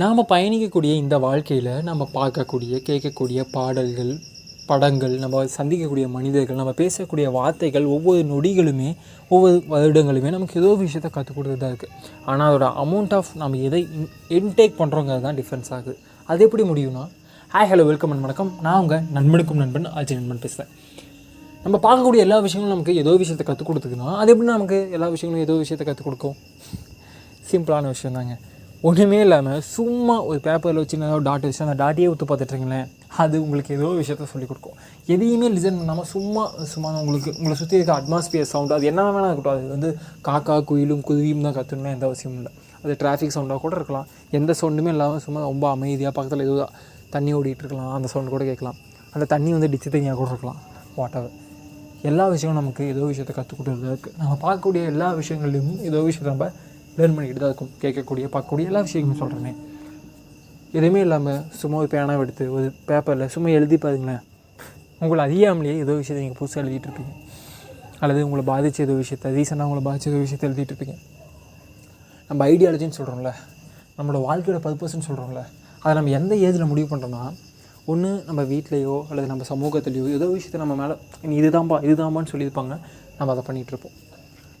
நாம் பயணிக்கக்கூடிய இந்த வாழ்க்கையில் நம்ம பார்க்கக்கூடிய கேட்கக்கூடிய பாடல்கள் படங்கள் நம்ம சந்திக்கக்கூடிய மனிதர்கள் நம்ம பேசக்கூடிய வார்த்தைகள் ஒவ்வொரு நொடிகளுமே ஒவ்வொரு வருடங்களுமே நமக்கு ஏதோ விஷயத்தை கற்றுக் கொடுத்துட்டு தான் இருக்குது ஆனால் அதோட அமௌண்ட் ஆஃப் நம்ம எதை இன்டேக் பண்ணுறோங்கிறது தான் டிஃப்ரென்ஸ் ஆகுது. அது எப்படி முடியும்னா ஹாய் ஹலோ வெல்கம் அண்ட் வணக்கம். நான் உங்கள் நண்பனுக்கும் நண்பன் அஜய் நண்பன் பேசுகிறேன் நம்ம பார்க்கக்கூடிய எல்லா விஷயங்களும் நமக்கு ஏதோ விஷயத்தை கற்றுக் கொடுத்துக்குன்னா அது எப்படி நமக்கு எல்லா விஷயங்களும் ஏதோ விஷயத்தை கற்றுக் கொடுக்கும்? சிம்பிளான விஷயம் தாங்க ஒன்றுமே இல்லாமல் சும்மா ஒரு பேப்பரில் வச்சு ஏதோ டாட் வச்சு அந்த டாட்டியே ஊற்று பார்த்துட்ருங்களேன் அது உங்களுக்கு ஏதோ ஒரு விஷயத்த சொல்லிக் கொடுக்கும். எதையுமே லிசன் பண்ணாமல் சும்மா சும்மா உங்களுக்கு உங்களை சுற்றி இருக்க அட்மாஸ்பியர் சவுண்டு அது என்ன வேணால் இருக்கட்டும். அது வந்து காக்கா குயிலும் குருவியும் தான் கற்றுக்கணும் எந்த அவசியமும் இல்லை. அது டிராஃபிக் சவுண்டாக கூட இருக்கலாம். எந்த சவுண்டுமே இல்லாமல் சும்மா ரொம்ப அமைதியாக பக்கத்தில் ஏதோ தண்ணி ஓடிட்டு இருக்கலாம். அந்த சவுண்டு கூட கேட்கலாம். அந்த தண்ணி வந்து டிச்சு தண்ணியாக கூட இருக்கலாம். வாட் எவர் எல்லா விஷயமும் நமக்கு ஏதோ விஷயத்தை கற்றுக் கொடுத்துட்டு இருக்குது நம்ம பார்க்கக்கூடிய எல்லா விஷயங்கள்லையும் ஏதோ விஷயத்தை நம்ம லேர்ன் பண்ணிக்கிட்டு தான் இருக்கும். கேட்கக்கூடிய பார்க்கக்கூடிய எல்லா விஷயங்களும் சொல்கிறேனே எதுவுமே இல்லாமல் சும்மா ஒரு பேனாக எடுத்து ஒரு பேப்பரில் சும்மா எழுதி பாருங்களேன். உங்களை அறியாமலேயே ஏதோ விஷயத்தை நீங்கள் புதுசாக எழுதிட்டு இருப்பீங்க. அல்லது உங்களை பாதித்த ஏதோ விஷயத்தை ரீசெண்டாக உங்களை பாதித்த ஏதோ விஷயத்தை எழுதிட்டு இருப்பீங்க. நம்ம ஐடியாலஜின்னு சொல்கிறோம்ல நம்மளோட வாழ்க்கையோட பர்பஸ்ன்னு சொல்கிறோம்ல அதை நம்ம எந்த ஏஜில் முடிவு பண்ணுறோன்னா ஒன்று நம்ம வீட்லேயோ அல்லது நம்ம சமூகத்துலேயோ ஏதோ விஷயத்தை நம்ம மேலே நீ இதுதான்பா இதுதான்ப்பான்னு சொல்லியிருப்பாங்க. நம்ம அதை பண்ணிகிட்டு இருப்போம்.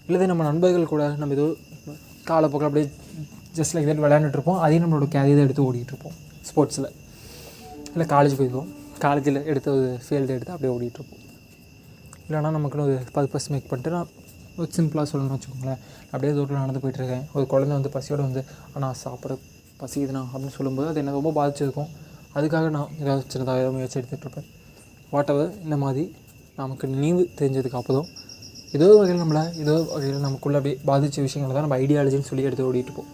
இல்லது நம்ம நண்பர்கள் கூட நம்ம ஏதோ காலப்போக்கில் அப்படியே ஜஸ்ட் லைக் தட் விளையாண்டுட்ருப்போம். அதையும் நம்மளோட கேரியர் எடுத்து ஓடிட்டுருப்போம் ஸ்போர்ட்ஸில் இல்லை காலேஜ் போயிருப்போம் காலேஜில் எடுத்த ஒரு ஃபீல்டு எடுத்து அப்படியே ஓடிட்டுருப்போம் இல்லைனா நமக்குன்னு ஒரு பர்பஸ் மேக் பண்ணிட்டு நான் ஒரு சிம்பிளாக சொல்லணும்னு வச்சுக்கோங்களேன். அப்படியே தூரத்தில் நடந்து போயிட்டுருக்கேன். ஒரு குழந்தை வந்து பசியோடு வந்து ஆனால் சாப்பிட பசிக்குதுண்ணா அப்படின்னு சொல்லும்போது அது என்னை ரொம்ப பாதிச்சிருக்கும். அதுக்காக நான் ஏதாவது சின்னதாக ஏதாவது முயற்சி எடுத்துகிட்டு இருப்பேன் வாட் எவர் இந்த மாதிரி நமக்கு நினைவு தெரிஞ்சதுக்கு அப்புறம் ஏதோ வகையில் நம்மளை ஏதோ வகையில் நமக்குள்ளே அப்படியே பாதித்த விஷயங்களை தான் நம்ம ஐடியாலஜின்னு சொல்லி எடுத்து ஓடிட்டு இருப்போம்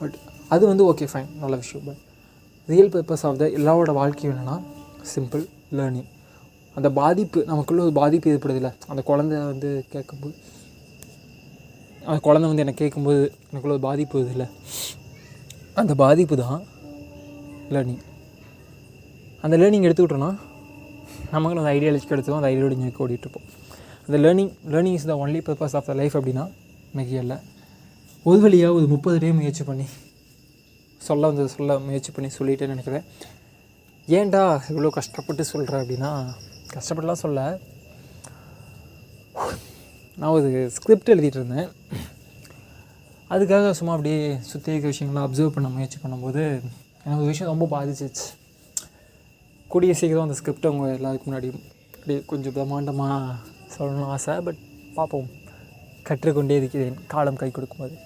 பட் அது வந்து ஓகே ஃபைன் நல்ல விஷயம். But real purpose of the எல்லாரோட வாழ்க்கையும் என்னென்னா சிம்பிள் லேர்னிங் அந்த பாதிப்பு நமக்குள்ளே ஒரு பாதிப்பு ஏற்படுதில்ல அந்த குழந்தை வந்து கேட்கும்போது அந்த குழந்தை வந்து எனக்கு கேட்கும்போது எனக்குள்ள ஒரு பாதிப்பு வருது இல்லை. அந்த பாதிப்பு தான் லேர்னிங் அந்த லேர்னிங் எடுத்துக்கிட்டோன்னா நமக்கு அந்த ஐடியாலஜிக்கு எடுத்துவோம் அந்த ஐடியாலஜி நோக்கி ஓடிட்டுருப்போம் அந்த learning learning is the only purpose of the life அப்படின்னா மிக இல்லை ஒரு வழியாக ஒரு முப்பது டே முயற்சி பண்ணி சொல்ல வந்தது சொல்ல முயற்சி பண்ணி சொல்லிட்டேன்னு நினைக்கிறேன். ஏன்டா இவ்வளோ கஷ்டப்பட்டு சொல்கிறேன் அப்படின்னா கஷ்டப்பட்டுலாம் சொல்ல. நான் ஒரு ஸ்கிரிப்ட் எழுதிட்டு இருந்தேன். அதுக்காக சும்மா அப்படியே சுற்றி இருக்க விஷயங்களை அப்சர்வ் பண்ண முயற்சி பண்ணும்போது எனக்கு ஒரு விஷயம் ரொம்ப பாதிச்சிச்சு கூடிய சீக்கிரம் அந்த ஸ்கிரிப்டை அவங்க எல்லாருக்கும் முன்னாடி அப்படியே கொஞ்சம் பிரம்மாண்டமாக சொல்லணும்னு ஆசை பட் பார்ப்போம். கற்றுக்கொண்டே இருக்கிறேன். காலம் கை கொடுக்கும்போது